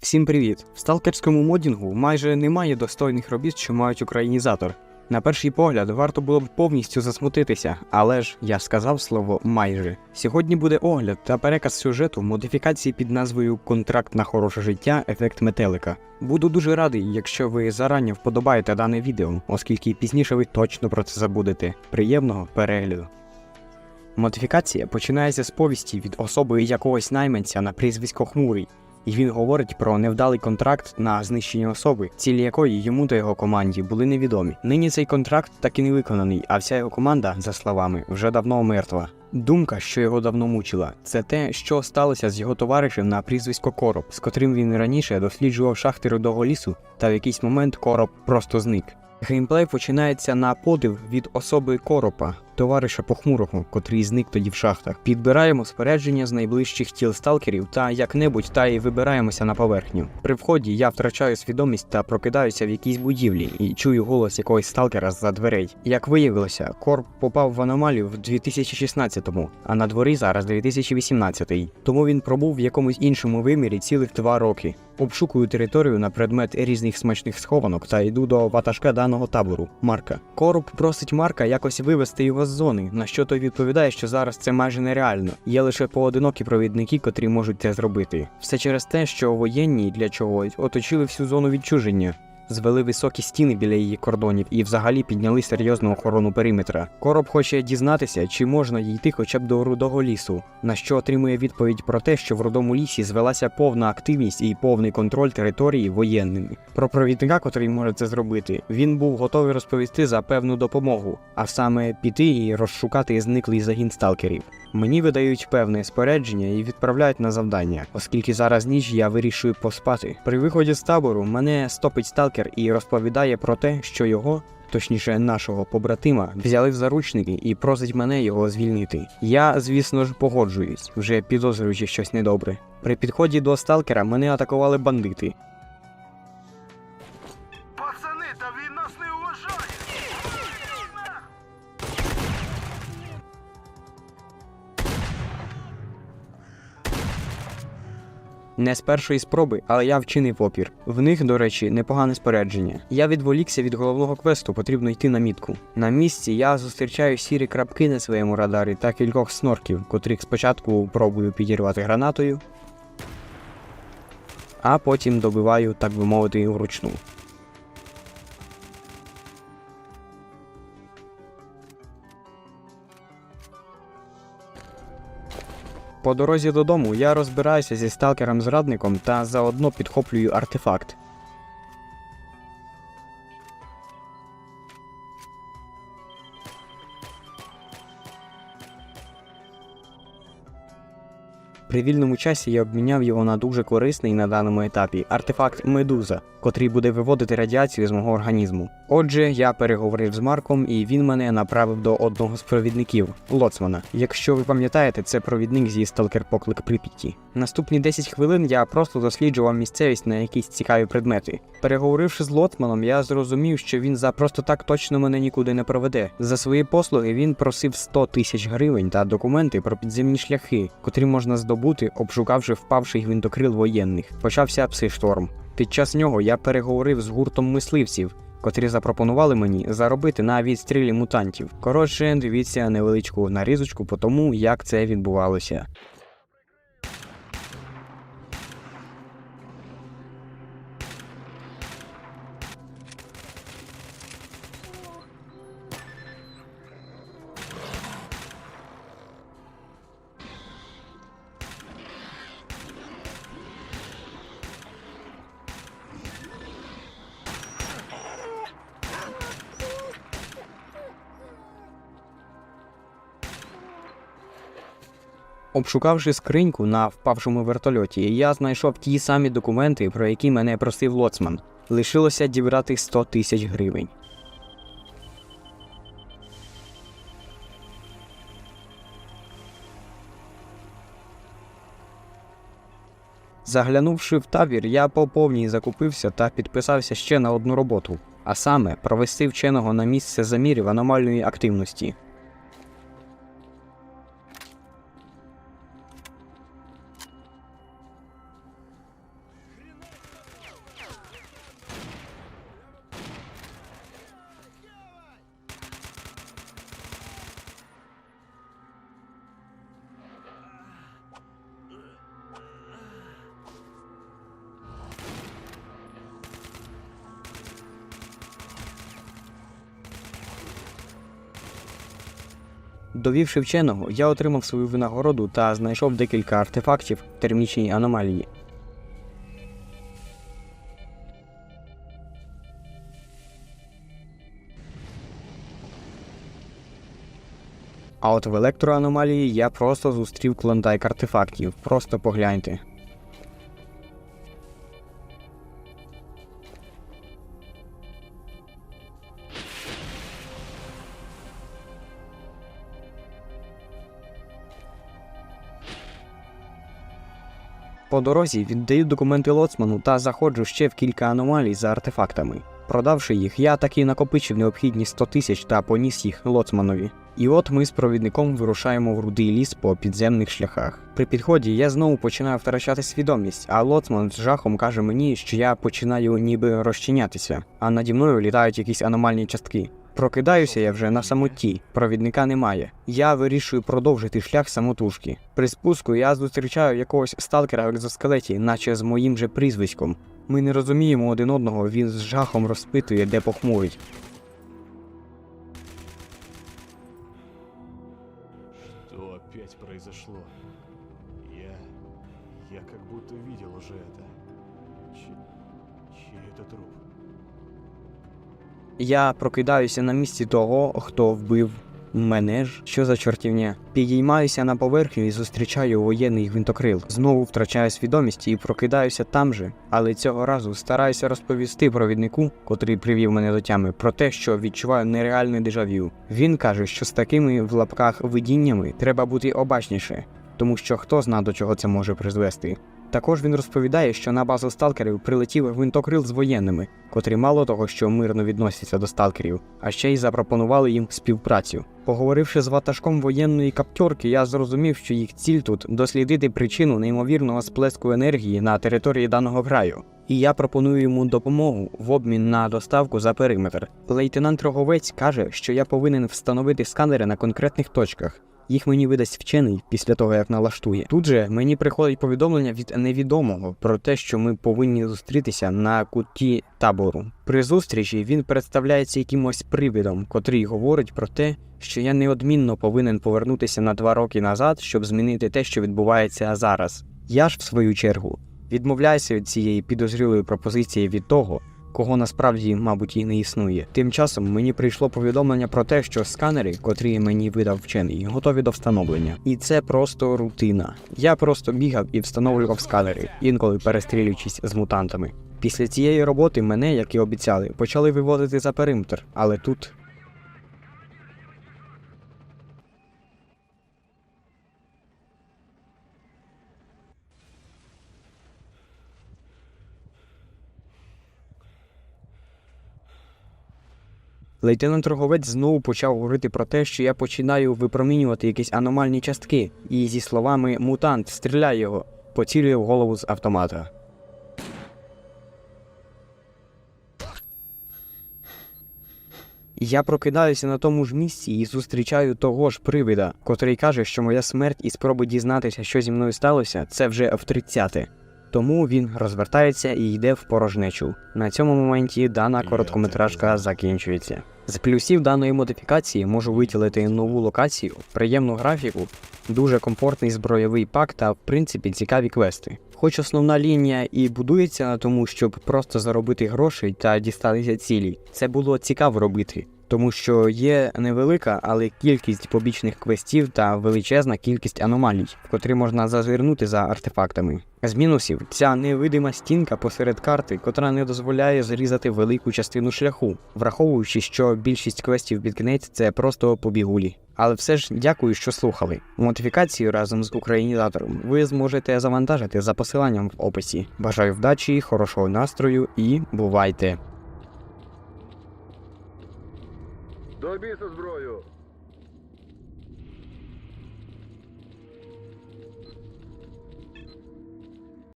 Всім привіт! В сталкерському модінгу майже немає достойних робіт, що мають українізатор. На перший погляд, варто було б повністю засмутитися, але ж я сказав слово майже. Сьогодні буде огляд та переказ сюжету модифікації під назвою Контракт на хороше життя. Ефект метелика. Буду дуже радий, якщо ви зарані вподобаєте дане відео, оскільки пізніше ви точно про це забудете. Приємного перегляду. Модифікація починається з повісті від особи якогось найманця на прізвисько Хмурий, і він говорить про невдалий контракт на знищення особи, цілі якої йому та його команді були невідомі. Нині цей контракт так і не виконаний, а вся його команда, за словами, вже давно мертва. Думка, що його давно мучила, це те, що сталося з його товаришем на прізвисько Короб, з котрим він раніше досліджував шахти рудого лісу, та в якийсь момент Короб просто зник. Геймплей починається на подив від особи Коропа, товариша похмурого, котрий зник тоді в шахтах. Підбираємо спорядження з найближчих тіл сталкерів та як-небудь та й вибираємося на поверхню. При вході я втрачаю свідомість та прокидаюся в якійсь будівлі і чую голос якогось сталкера з-за дверей. Як виявилося, Корп попав в аномалію в 2016-му, а на дворі зараз 2018-й. Тому він пробув в якомусь іншому вимірі цілих два роки. Обшукую територію на предмет різних смачних схованок та йду до ватажка даного табору Марка. Короб просить Марка якось вивести його з зони, на що той відповідає, що зараз це майже нереально. Є лише поодинокі провідники, котрі можуть це зробити. Все через те, що воєнні для чогось оточили всю зону відчуження. Звели високі стіни біля її кордонів і взагалі підняли серйозну охорону периметра. Короб хоче дізнатися, чи можна йти хоча б до рудого лісу, на що отримує відповідь про те, що в рудому лісі звелася повна активність і повний контроль території воєнними. Про провідника, котрий може це зробити, він був готовий розповісти за певну допомогу, а саме піти і розшукати зниклий загін сталкерів. Мені видають певне спорядження і відправляють на завдання, оскільки зараз ніч я вирішую поспати. При виході з табору мене стопить сталкер і розповідає про те, що його. Точніше, нашого побратима взяли в заручники і просить мене його звільнити. Я, звісно ж, погоджуюсь, вже підозрюючи щось недобре. При підході до сталкера мене атакували бандити. Не з першої спроби, але я вчинив опір. В них, до речі, непогане спорядження. Я відволікся від головного квесту, потрібно йти на мітку. На місці я зустрічаю сірі крапки на своєму радарі та кількох снорків, котрих спочатку пробую підірвати гранатою, а потім добиваю, так би мовити, вручну. По дорозі додому я розбираюся зі сталкером-зрадником та заодно підхоплюю артефакт. При вільному часі я обміняв його на дуже корисний на даному етапі артефакт Медуза, котрий буде виводити радіацію з мого організму. Отже, я переговорив з Марком, і він мене направив до одного з провідників Лоцмана. Якщо ви пам'ятаєте, це провідник зі Сталкер Поклик Прип'яті. Наступні 10 хвилин я просто досліджував місцевість на якісь цікаві предмети. Переговоривши з Лоцманом, я зрозумів, що він за просто так точно мене нікуди не проведе. За свої послуги він просив 100 тисяч гривень та документи про підземні шляхи, котрі можна здобути, обшукавши впавший гвинтокрил воєнних. Почався псишторм. Під час нього я переговорив з гуртом мисливців, котрі запропонували мені заробити на відстрілі мутантів. Коротше, дивіться невеличку нарізочку по тому, як це відбувалося. Обшукавши скриньку на впавшому вертольоті, я знайшов ті самі документи, про які мене просив лоцман. Лишилося дібрати 100 тисяч гривень. Заглянувши в табір, я по повній закупився та підписався ще на одну роботу, а саме провести вченого на місце замірів аномальної активності. Довівши вченого, я отримав свою винагороду та знайшов декілька артефактів термічній аномалії. А от в електроаномалії я просто зустрів клондайк артефактів. Просто погляньте. По дорозі віддаю документи лоцману та заходжу ще в кілька аномалій за артефактами. Продавши їх, я таки накопичив необхідні 100 тисяч та поніс їх лоцманові. І от ми з провідником вирушаємо в рудий ліс по підземних шляхах. При підході я знову починаю втрачати свідомість, а лоцман з жахом каже мені, що я починаю ніби розчинятися, а наді мною літають якісь аномальні частки. Прокидаюся я вже на самоті, провідника немає. Я вирішую продовжити шлях самотужки. При спуску я зустрічаю якогось сталкера в екзоскелеті, наче з моїм же прізвиськом. Ми не розуміємо один одного, він з жахом розпитує, де похмурить. Я прокидаюся на місці того, хто вбив мене ж. Що за чортівня? Підіймаюся на поверхню і зустрічаю воєнний гвинтокрил. Знову втрачаю свідомість і прокидаюся там же, але цього разу стараюся розповісти провіднику, котрий привів мене до тями, про те, що відчуваю нереальне дежавю. Він каже, що з такими в лапках видіннями треба бути обачніше, тому що хто зна до чого це може призвести. Також він розповідає, що на базу сталкерів прилетів гвинтокрил з воєнними, котрі мало того, що мирно відносяться до сталкерів, а ще й запропонували їм співпрацю. Поговоривши з ватажком воєнної каптьорки, я зрозумів, що їх ціль тут дослідити причину неймовірного сплеску енергії на території даного краю. І я пропоную йому допомогу в обмін на доставку за периметр. Лейтенант Роговець каже, що я повинен встановити сканери на конкретних точках. Їх мені видасть вчений після того, як налаштує. Тут же мені приходить повідомлення від невідомого про те, що ми повинні зустрітися на куті табору. При зустрічі він представляється якимось привидом, котрий говорить про те, що я неодмінно повинен повернутися на два роки назад, щоб змінити те, що відбувається зараз. Я ж, в свою чергу, відмовляюся від цієї підозрілої пропозиції від того, кого насправді, мабуть, і не існує. Тим часом мені прийшло повідомлення про те, що сканери, котрі мені видав вчений, готові до встановлення. І це просто рутина. Я просто бігав і встановлював сканери, інколи перестрілюючись з мутантами. Після цієї роботи мене, як і обіцяли, почали виводити за периметр, але тут. Лейтенант Роговець знову почав говорити про те, що я починаю випромінювати якісь аномальні частки, і зі словами мутант, стріляй його, поцілює в голову з автомата. Я прокидаюся на тому ж місці і зустрічаю того ж привида, котрий каже, що моя смерть і спроби дізнатися, що зі мною сталося, це вже в тридцяте. Тому він розвертається і йде в порожнечу. На цьому моменті дана короткометражка закінчується. З плюсів даної модифікації можу виділити нову локацію, приємну графіку, дуже комфортний збройовий пак та, в принципі, цікаві квести. Хоч основна лінія і будується на тому, щоб просто заробити грошей та дістатися цілі, це було цікаво робити. Тому що є невелика, але кількість побічних квестів та величезна кількість аномалій, в котрі можна зазирнути за артефактами. З мінусів ця невидима стінка посеред карти, котра не дозволяє зрізати велику частину шляху, враховуючи, що більшість квестів під кінець це просто побігулі. Але все ж дякую, що слухали. Модифікацію разом з українізатором ви зможете завантажити за посиланням в описі. Бажаю вдачі, хорошого настрою і бувайте! До біса зброю!